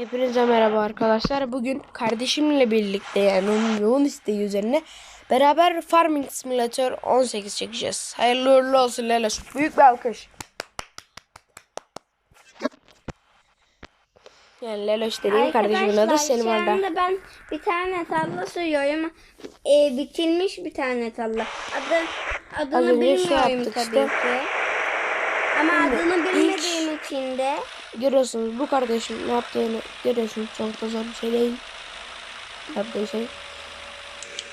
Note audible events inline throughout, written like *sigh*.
Hepinize merhaba arkadaşlar. Bugün kardeşimle birlikte yani onun yoğun isteği üzerine beraber Farming Simulator 18 çekeceğiz. Hayırlı uğurlu olsun Leloş. Büyük bir alkış. Yani Leloş dediğim kardeşimin adı Selim Arda. ben bir tane tarla sürüyorum. E, bitilmiş bir tane tarla. Adı, adını şey bilmiyorum tabii işte. ki. Ama adını bilmediğim için de Görüyorsunuz bu kardeşim ne yaptığını görüyorsunuz. Çok da zor bir şey değil. Yaptığı şey.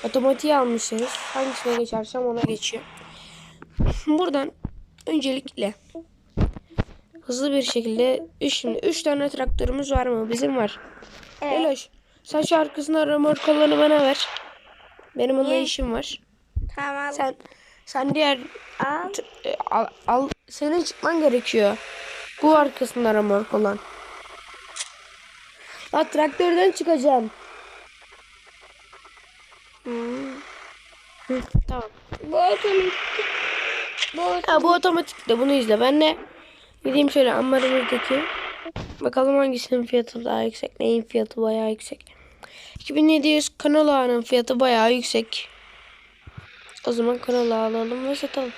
Otomatiğe almışız. Hangisine geçersem ona geçiyor. Buradan öncelikle hızlı bir şekilde üç, şimdi 3 tane traktörümüz var mı? Bizim var. Evet. Eloş sen şu arkasına römork olanı bana ver. Benim onunla işim var. tamam. Sen sen diğer al. E, al, al senin çıkman gerekiyor. Bu arkasında remork olan. Ya traktörden çıkacağım. Hmm. Hı, tamam. Bu otomatik. Bu Ha bu otomatik de bunu izle. Ben de gideyim şöyle ambarımızdaki. Bakalım hangisinin fiyatı daha yüksek. Neyin fiyatı bayağı yüksek. 2700 kanal ağının fiyatı bayağı yüksek. O zaman kanal ağı alalım ve satalım.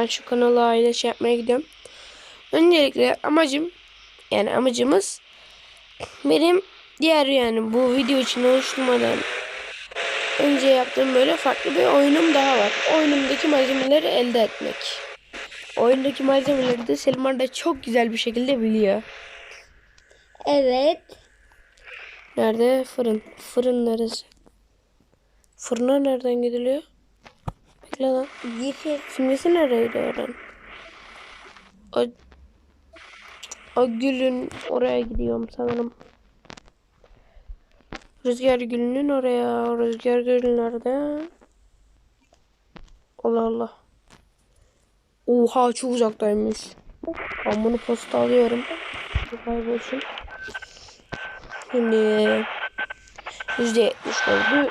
Ben şu kanal ağıyla şey yapmaya gidiyorum. Öncelikle amacım yani amacımız benim diğer yani bu video için oluşturmadan önce yaptığım böyle farklı bir oyunum daha var. Oyunumdaki malzemeleri elde etmek. Oyundaki malzemeleri de Selman da çok güzel bir şekilde biliyor. Evet. Nerede? Fırın. Fırın neresi? Fırına nereden gidiliyor? Lan. Yeşil. Simgesi nereydi oradan? O, o gülün oraya gidiyorum sanırım. Rüzgar gülünün oraya. Rüzgar gülü nerede? Allah Allah. Oha çok uzaktaymış. Ben bunu posta alıyorum. Kaybolsun. Şimdi yüzde yetmiş doldu.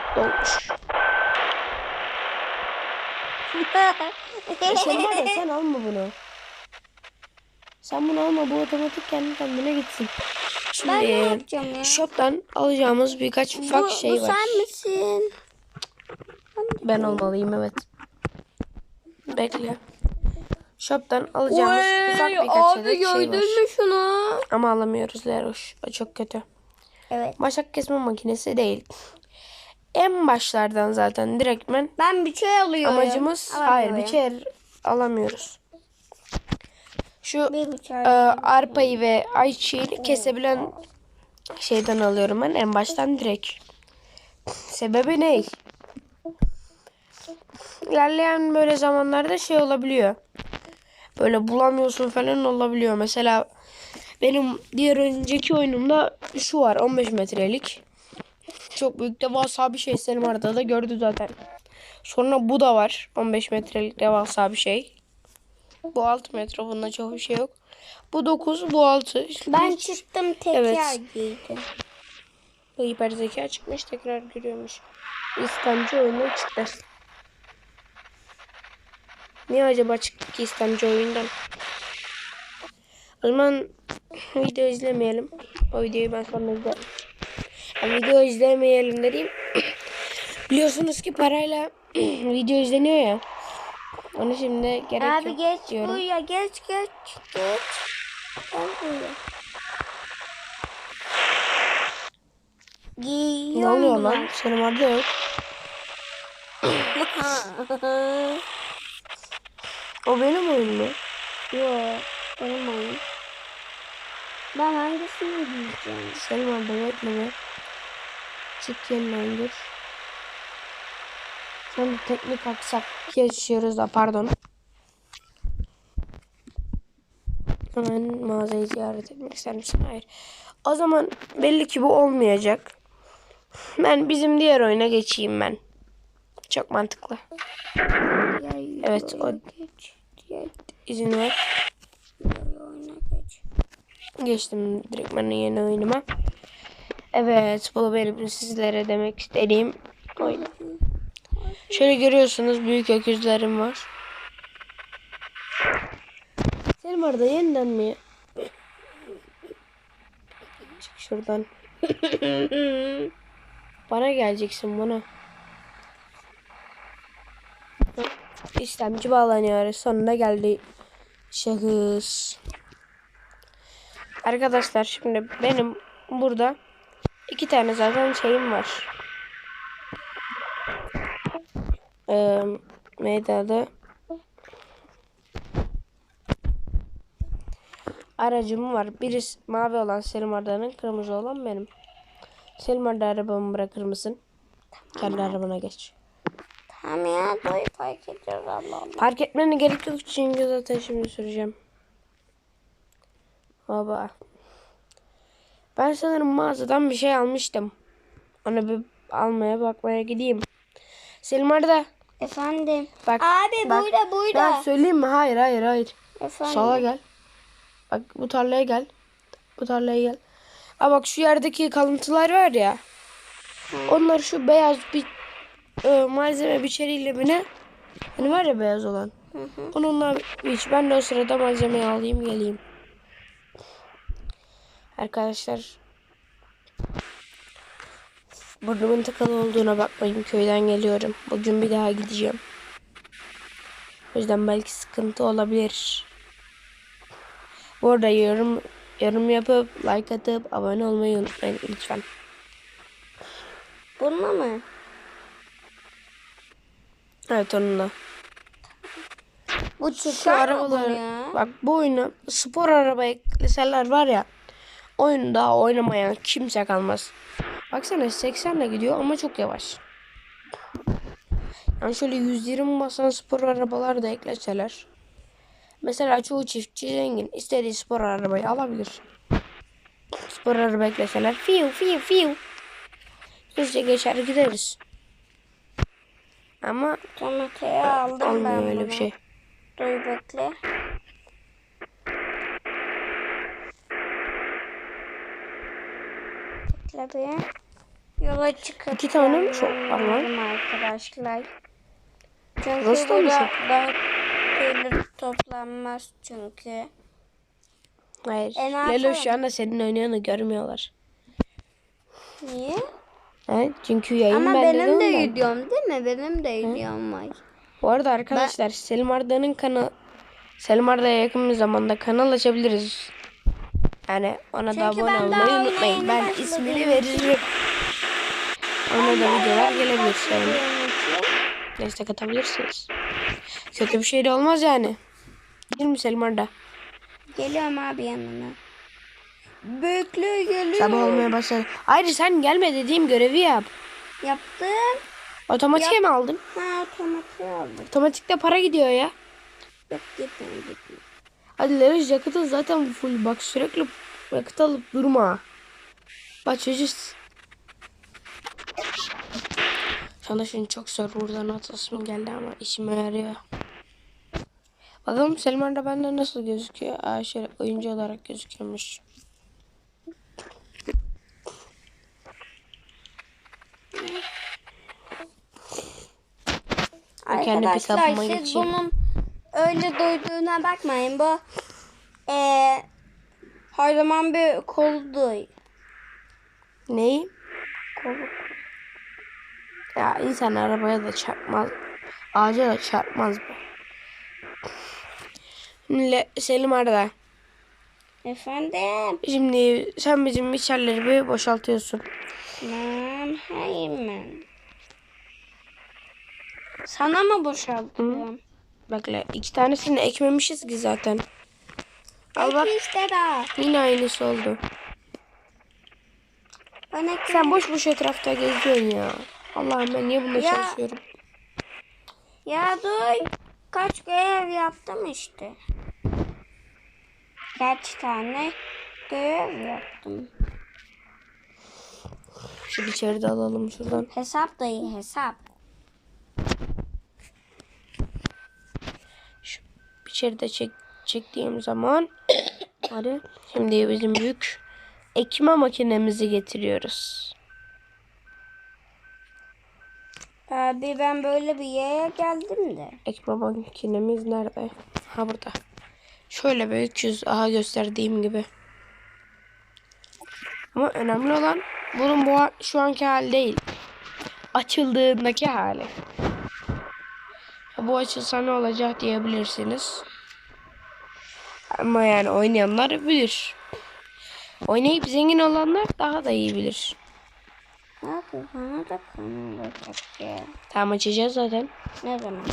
*laughs* E sen var ya sen alma bunu. Sen bunu alma bu otomatik kendi kendine gitsin. Şimdi Ben ne yapacağım ya? shop'tan alacağımız birkaç ufak bu, şey bu var. sen misin? Ben olmalıyım evet. Bekle. Shop'tan alacağımız ufak birkaç adet şey var. mü şunu? Ama alamıyoruz Leroş. Çok kötü. Evet. Başak kesme makinesi değil. En başlardan zaten direktmen Ben bir şey alıyorum. amacımız hayır bir kere alamıyoruz. Şu e, arpayı ve ayçiçeğini kesebilen şeyden alıyorum ben en baştan direkt. Sebebi ne? İlerleyen böyle zamanlarda şey olabiliyor. Böyle bulamıyorsun falan olabiliyor. Mesela benim diğer önceki oyunumda şu var 15 metrelik. Çok büyük devasa bir şey Selim arada da gördü zaten. Sonra bu da var 15 metrelik devasa bir şey. Bu 6 metre bunda çok bir şey yok. Bu 9 bu 6. Ben çıktım teker Evet. giydim. Bu hiper zeka çıkmış tekrar görüyormuş. İstemci oyunu çıktı. Niye acaba çıktı ki istemci oyundan? O zaman video izlemeyelim. O videoyu ben sonra izlerim. Video izlemeyelim dediğim *clears throat* Biliyorsunuz ki parayla *clears throat* video izleniyor ya. Onu şimdi gerek Abi yok geç diyorum. buraya geç geç geç. Gel buraya. Ne Giyiyorum oluyor lan? Senin adı yok. *laughs* O benim oyun mu? Yok benim oyun. Ben hangisini giyeceğim? Selim abi bekle be. Çık yeniden gir. Şu anda teknik aksak yaşıyoruz da pardon. Hemen mağazayı ziyaret etmek ister misin? Hayır. O zaman belli ki bu olmayacak. Ben bizim diğer oyuna geçeyim ben. Çok mantıklı. Evet o izin ver. Geçtim direkt ben yeni oyunuma. Evet bu benim sizlere demek istediğim oyun. Şöyle görüyorsunuz büyük öküzlerim var. Senin orada yeniden mi şuradan. *coughs* Bana geleceksin bana. İslamcı bağlanıyor. Sonuna geldi. Şahıs. Arkadaşlar şimdi benim burada iki tane zaten şeyim var. Ee, neydi adı? Aracım var. Birisi mavi olan Selim Arda'nın, kırmızı olan benim. Selim Arda arabamı bırakır mısın? Kendi arabana geç. Tamam ya doy fark ediyor Allah Allah. Park etmene gerek yok çünkü zaten şimdi süreceğim. Baba. Ben sanırım mağazadan bir şey almıştım. Onu bir almaya bakmaya gideyim. Selim Arda. Efendim. Bak. Abi bak. burada burada. Ben söyleyeyim mi? Hayır hayır hayır. Efendim. Sağa gel. Bak bu tarlaya gel. Bu tarlaya gel. Aa bak şu yerdeki kalıntılar var ya. Onlar şu beyaz bir e, malzeme biçeriyle mi ne? Hani var ya beyaz olan. Onunla biç. Ben de o sırada malzemeyi alayım geleyim. Arkadaşlar. Burnumun tıkalı olduğuna bakmayın. Köyden geliyorum. Bugün bir daha gideceğim. O yüzden belki sıkıntı olabilir. Bu arada yorum yorum yapıp like atıp abone olmayı unutmayın lütfen. Bununla mı? Evet onunla. Bu mı arabaları ya? bak bu oyunu spor araba ekleseler var ya oyunu daha oynamayan kimse kalmaz. Baksana 80 ile gidiyor ama çok yavaş. Yani şöyle 120 basan spor arabalar da ekleseler. Mesela çoğu çiftçi zengin istediği spor arabayı alabilir. Spor araba ekleseler fiu fiu fiu. Hızlıca geçer gideriz. Ama Tomatayı aldım ben öyle bunu. bir şey. Dur bekle. Bir. Yola çıkıp İki tane mi çok var lan? arkadaşlar. Çünkü burada çok? daha gelir toplanmaz çünkü. Hayır. E, ne Lelo yapalım? şu anda senin oynayanı görmüyorlar. Niye? He? Çünkü yayın Ama bende benim de ondan. videom değil mi? Benim de videom var. Bu arada arkadaşlar Selim Arda'nın kanı Selim Arda'ya yakın bir zamanda kanal açabiliriz. Yani ona da Çünkü abone ben olmayı unutmayın. Ben ismini veririm. Ona da videolar gelebilir. Yani destek atabilirsiniz. Kötü bir şey de olmaz yani. Değil mi Selim Arda? Geliyorum abi yanına. Bekle geliyorum. Sabah olmaya başladı. Hayır sen gelme dediğim görevi yap. Yaptım. Otomatiğe mi aldın? Ha otomatik aldım. Otomatikte para gidiyor ya. Yok gitme gitme. Hadi Leroy yakıtın zaten full. Bak sürekli yakıt alıp durma. Bak çocuk. Sana şimdi çok zor buradan atasım geldi ama işime yarıyor. Bakalım Selman da benden nasıl gözüküyor? Aa şöyle oyuncu olarak gözüküyormuş. Kendi pick-up'ıma geçeyim. bunun öyle duyduğuna bakmayın. Bu eee her zaman bir koldu. Neyi? Kol. Ya insan arabaya da çarpmaz. Ağaca da çarpmaz bu. Le Selim Arda. Efendim. Şimdi sen bizim içerileri bir boşaltıyorsun. Tamam hemen. Sana mı boşaltıyorum? Bekle iki tanesini ekmemişiz ki zaten. Al bak işte daha. yine aynısı oldu. Bana Sen boş boş etrafta geziyorsun ya. Allah'ım ben niye bununla Ya. çalışıyorum? Ya dur. Kaç görev yaptım işte. Kaç tane görev yaptım. Şu içeride alalım şuradan. Hesap dayı hesap. İçeride çek, çektiğim zaman *coughs* hadi şimdi bizim büyük ekme makinemizi getiriyoruz. Abi ben böyle bir yere geldim de. Ekme makinemiz nerede? Ha burada. Şöyle büyük yüz aha gösterdiğim gibi. Ama önemli olan bunun bu şu anki hali değil. Açıldığındaki hali. Bu açılsa ne olacak diyebilirsiniz. Ama yani oynayanlar bilir. Oynayıp zengin olanlar daha da iyi bilir. Abi bana da kanal olacak ya. Tamam açacağız zaten. Ne zaman?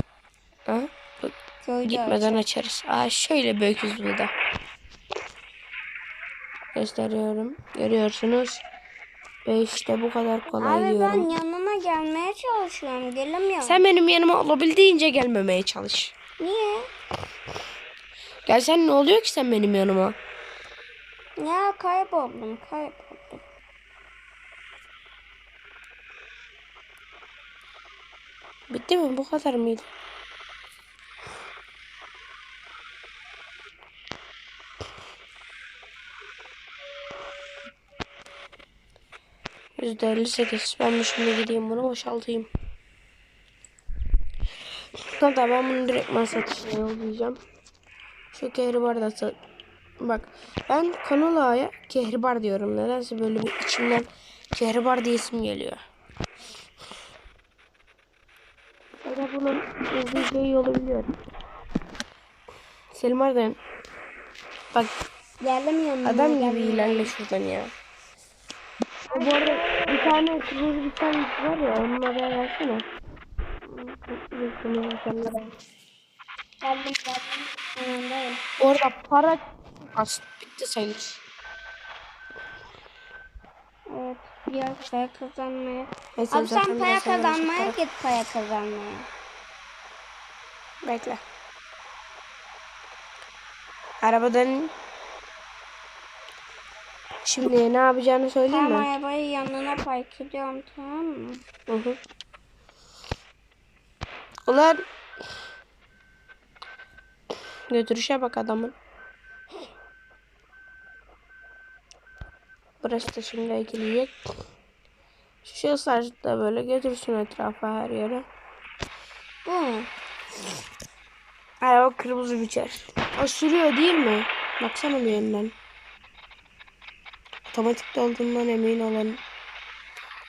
Ha? Bak, Köyde Gitmeden açarız. Aa şöyle bir öküz. Gösteriyorum. Görüyorsunuz. Ve işte bu kadar kolay Abi diyorum. ben yanına gelmeye çalışıyorum. Gelemiyorum. Sen benim yanıma olabildiğince gelmemeye çalış. Niye? Gelsen ne oluyor ki sen benim yanıma? Ya kayboldum kayboldum. Bitti mi? Bu kadar mıydı? Yüzde elli sekiz. Ben de şimdi gideyim bunu boşaltayım. Hatta ben bunu direktman satışına yollayacağım. Şu kehribar da sat... Bak ben Kanola'ya kehribar diyorum. Nedense böyle bir içimden kehribar diye isim geliyor. Ya da bunun bir şey olabiliyorum. Selim Arden. Bak Geldim adam gibi geldim. ilerle şuradan ya. Bu arada bir tane kırmızı bir tane var ya onunla da versene. Geldim geldim. Orada para az bitti sayılır. Evet. Biraz para kazanmaya. Neyse, Abi sen para kazanmaya verecek git para kazanmaya. para. Bekle. Arabadan Şimdi ne yapacağını söyleyeyim Tamam mi? arabayı yanına park ediyorum tamam mı? Hı hı. Ulan götürüşe bak adamın. Burası da şimdi ekilecek. Şu şahıslar da böyle götürsün etrafa her yere. Bu mu? Araba kırmızı biçer. O sürüyor değil mi? Baksana bir yandan. Otomatikte olduğundan emin olun.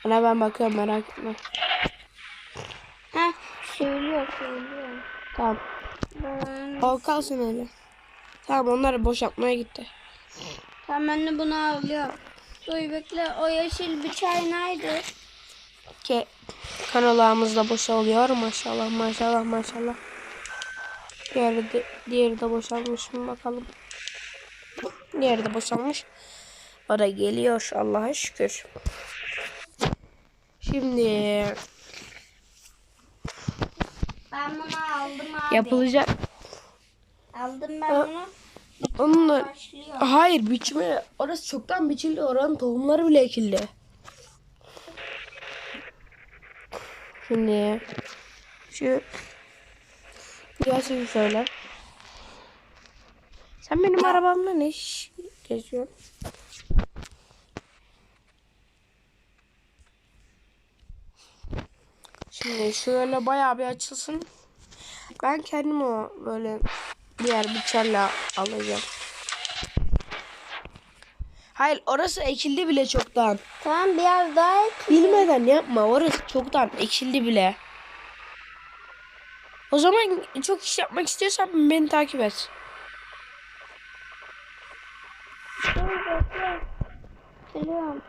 Ona ben bakıyorum merak etme. Ha söylüyor söylüyor. Tamam. O kalsın öyle. Tamam onlar boşaltmaya gitti. Tamam ben de bunu alıyorum. Dur bekle o yeşil bir çay nerede? Ki kanalımız da boşalıyor maşallah maşallah maşallah. Diğeri de, diğeri de boşalmış mı bakalım. Diğeri de boşalmış. O da geliyor Allah'a şükür. Şimdi Ben bunu aldım abi. yapılacak. Aldım ben bunu. Onunla Başlıyor. hayır biçme orası çoktan biçildi oranın tohumları bile ekildi. Şimdi şu gelsin şöyle. Sen benim arabamla ne iş geziyorsun? Şimdi şöyle bayağı bir açılsın. Ben kendim o böyle diğer bıçakla alacağım. Hayır orası ekildi bile çoktan. Tamam biraz daha ek. Bilmeden yapma orası çoktan ekildi bile. O zaman çok iş yapmak istiyorsan beni takip et. Geliyorum.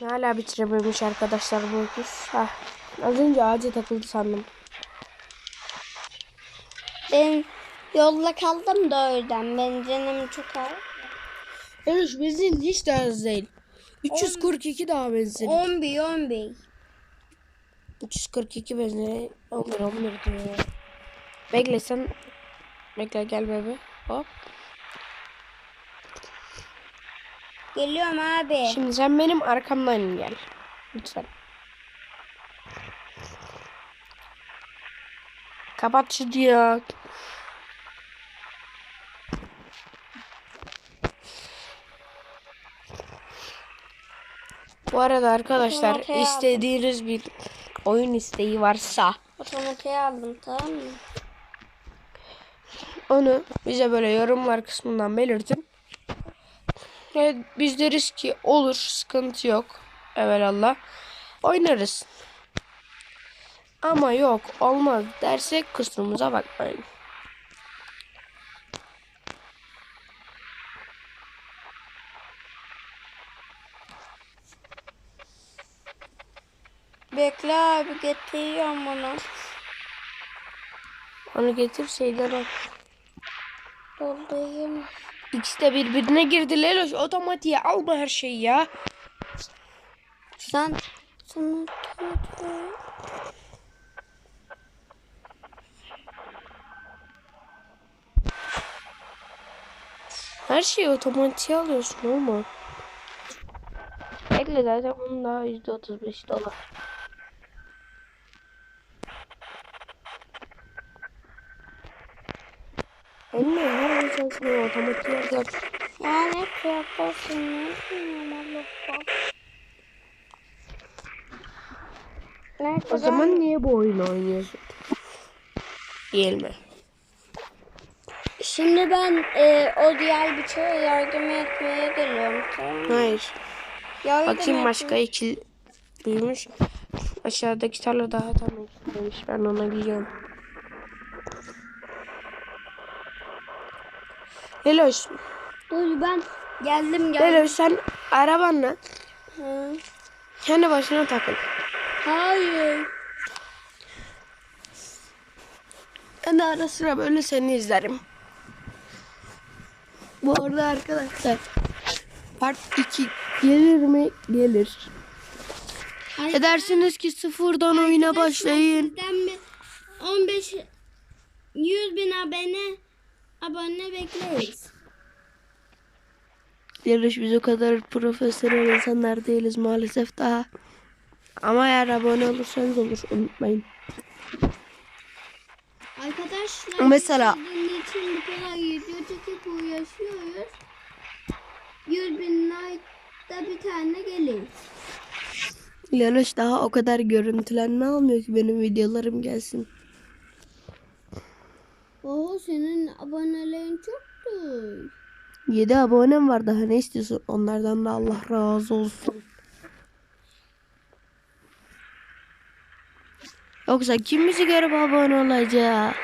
Hala bitirememiş arkadaşlar bu öküz. Hah, az önce ağaca takıldı sandım. Ben yolda kaldım da o yüzden. Benzinim çok az. Evet benzin hiç de az değil. 342 daha benzin. 11 11. 342 benzin. 11 11 diyor. Bekle sen. Bekle gel bebe. Hop. Geliyorum abi. Şimdi sen benim arkamdan gel. Lütfen. Kapat şu diyor. Bu arada arkadaşlar Otomatiğe aldım. istediğiniz bir oyun isteği varsa Otomatiğe aldım tamam mı? onu bize böyle yorumlar kısmından belirtin. Ve biz deriz ki olur sıkıntı yok. Evelallah. Oynarız. Ama yok olmaz dersek kusurumuza bakmayın. Bekle abi getiriyorum bunu. Onu getir şeyler al. Doldurayım. İkisi de birbirine girdi Leloş. Otomatiğe alma her şeyi ya. Sen sana Her şeyi otomatiğe alıyorsun ama. Bekle zaten bunun daha %35 dolar. Sana otomatiğe alacak. yani yaparsın ne bilmiyorum Allah'ım. Ne O zaman niye bu oyunu oynuyorsun? Değil mi? Şimdi ben e, o diğer bıçağa yardım etmeye geliyorum tamam mı? Hayır. Yardım Bakayım başka ikili büyümüş. Aşağıdaki tarla daha tam ekilmemiş. Ben ona gidiyorum. Leloş. Dur ben geldim geldim. Leloş sen arabanla Hı. kendi başına takıl. Hayır. Ben de ara sıra böyle seni izlerim. Bu arada arkadaşlar part 2 gelir mi? Gelir. Edersiniz ki sıfırdan oyuna başlayın. Sizden bir 15 100 bin abone abone bekleriz. Yarış biz o kadar profesyonel insanlar değiliz maalesef daha. Ama eğer abone olursanız olur unutmayın. Arkadaşlar Mesela- için bu kadar video çekip uğraşıyoruz. 100 bin like'da bir tane gelir. Yarış daha o kadar görüntülenme almıyor ki benim videolarım gelsin. Oo senin abonelerin çoktur. 7 abonem var daha ne istiyorsun? Onlardan da Allah razı olsun. Yoksa kim bizi görüp abone olacak?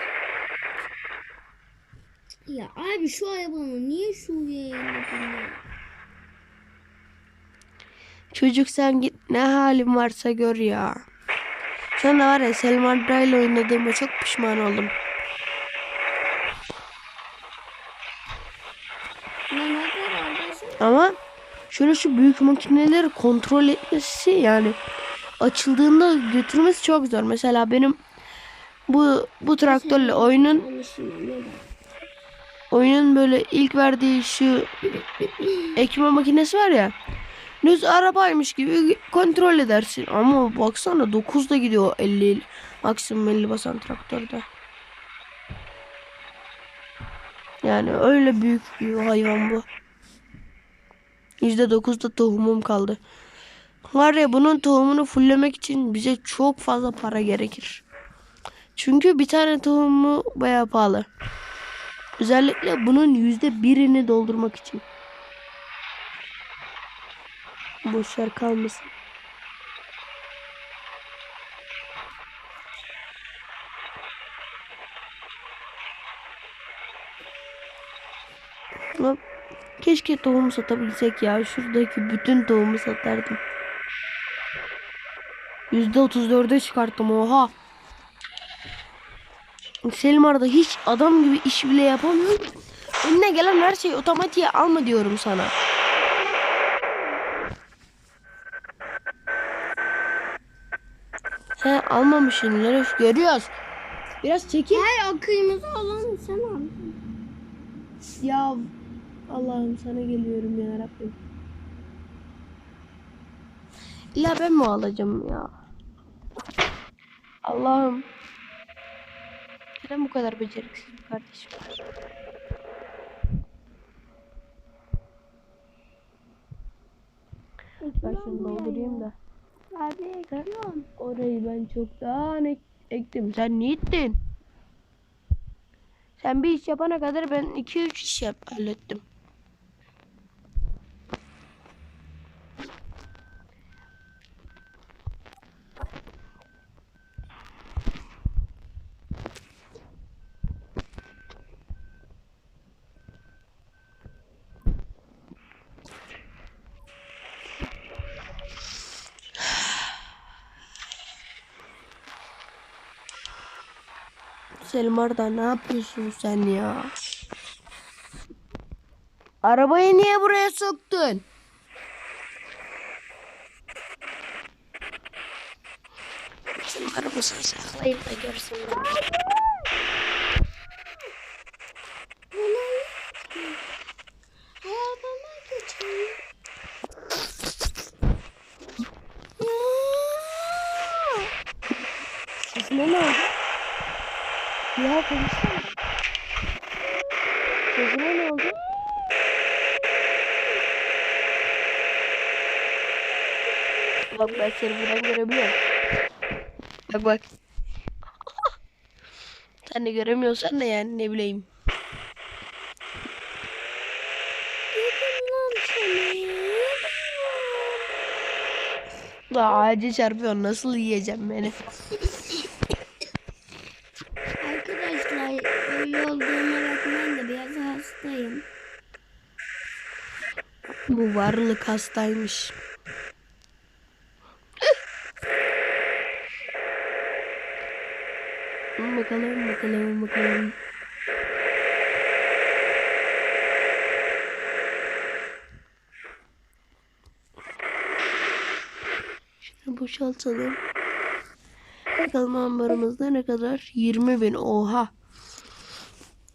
Ya abi şu hayvanı niye şuraya inledin ya? Çocuk sen git ne halin varsa gör ya. Sen de var ya Selman ile oynadığıma çok pişman oldum. Ne ne kardeşim? Ama şöyle şu büyük makineleri kontrol etmesi yani açıldığında götürmesi çok zor. Mesela benim bu bu traktörle oyunun oyunun böyle ilk verdiği şu ekme makinesi var ya. Düz arabaymış gibi kontrol edersin. Ama baksana 9'da gidiyor 50 maksimum 50 basan traktörde. Yani öyle büyük bir hayvan bu. %9'da tohumum kaldı. Var ya bunun tohumunu fulllemek için bize çok fazla para gerekir. Çünkü bir tane tohumu bayağı pahalı. Özellikle bunun yüzde birini doldurmak için. Boş yer kalmasın. Lan Keşke tohum satabilsek ya. Şuradaki bütün tohumu satardım. Yüzde otuz dörde çıkarttım oha. Selmar'da hiç adam gibi iş bile yapamıyor. Önüne gelen her şeyi otomatiğe alma diyorum sana. He almamışsın Leroş görüyoruz. Biraz çekil. Hayır o kırmızı olan sen al. Ya Allah'ım sana geliyorum ya Rabbim. İlla ben mi alacağım ya? Allah'ım. Neden bu kadar beceriksiz bir kardeşim var? Ben şunu doldurayım da. Abi ekliyorum. Orayı ben çoktan ek- ektim. Sen ne ettin? Sen bir iş yapana kadar ben 2-3 iş yap hallettim. Selim Arda ne yapıyorsun sen ya? Arabayı niye buraya soktun? Selim arabasını saklayayım da görsün. Arabama geçeyim. Sesine ne oldu? Ya konuşsana. Sesine ne oldu? Bak ben seni buradan görebiliyorum. Bak bak. Sen de göremiyorsan da yani ne bileyim. Daha ağaca çarpıyor. Nasıl yiyeceğim beni? Arkadaşlar öyle olduğuma bakmayın da biraz hastayım. Bu varlık hastaymış. Bakalım bakalım bakalım. Şunu boşaltalım. Bakalım ambarımızda ne kadar? 20 bin. Oha.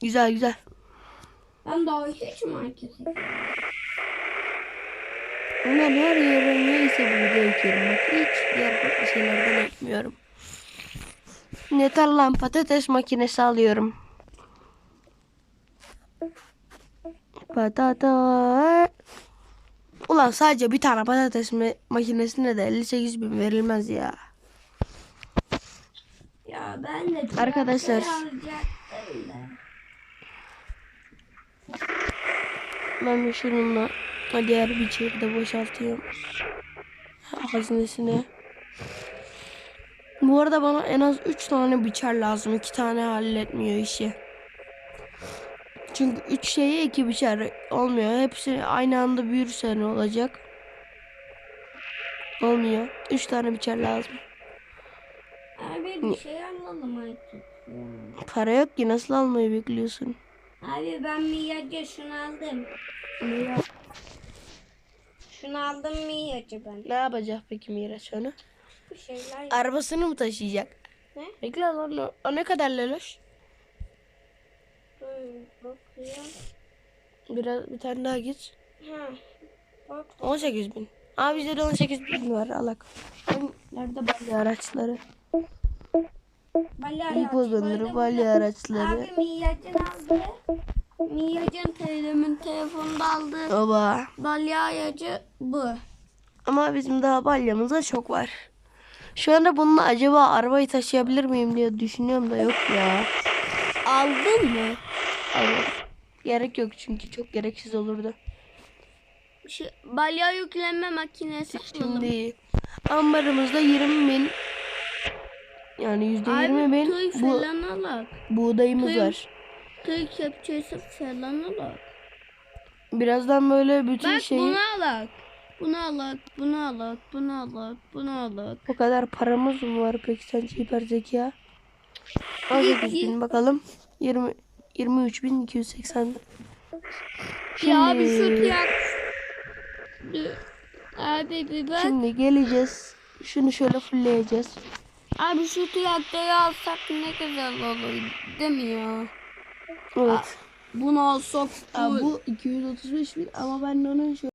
Güzel güzel. Ben daha hiç markete Ben her yere neyse burada ekiyorum. Bak hiç diğer farklı şeylerden ekmiyorum. Yeter lan patates makinesi alıyorum. Patata. Ulan sadece bir tane patates ma- makinesine de 58 bin verilmez ya. Ya ben de Arkadaşlar. şey. Ben bir şununla diğer bir de boşaltıyorum. Haznesine. Bu arada bana en az 3 tane biçer lazım. 2 tane halletmiyor işi. Çünkü 3 şeye 2 biçer olmuyor. Hepsi aynı anda büyürse ne olacak? Olmuyor. 3 tane biçer lazım. Abi bir şey alalım artık. Para yok ki nasıl almayı bekliyorsun? Abi ben Mia'ca şunu aldım. Şunu aldım Mia'ca ben. Ne yapacak peki Miraç onu? Bir şeyler Arabasını mı taşıyacak? Ne? Bekle lan o, o ne kadar leloş? Böyle bakıyor. Biraz bir tane daha git. Ha. Bak. 18 bin. Abi bizde de 18 bin var alak. Nerede balya araçları? Balya İlk olanları balya araçları. Abi Mia'cın aldı. Mia'cın teyzemin telefonunda aldı. Baba. Balya aracı bu. Ama bizim daha balyamızda çok var. Şu anda bununla acaba arabayı taşıyabilir miyim diye düşünüyorum da yok ya. Aldın mı? Evet. Gerek yok çünkü çok gereksiz olurdu. Şu balya yükleme makinesi. Şimdi ambarımızda 20 bin yani yüzde yirmi bin tüy bu falan alak. buğdayımız tüy- var. Tüy kepçesi falan alak. Birazdan böyle bütün Bak şeyi bunu alak. Bunu alak, bunu alak, bunu alak, bunu alak. O kadar paramız mı var peki sence hiper zeka? 18 bin bakalım. 20 23 bin 280. Ya abi şu Şimdi, yak. Abi bir bak. şimdi geleceğiz. Şunu şöyle fullleyeceğiz. Abi şu traktörü alsak ne güzel olur değil mi ya? Evet. Bunu alsak Aa, bu 235 bin ama ben onun şöyle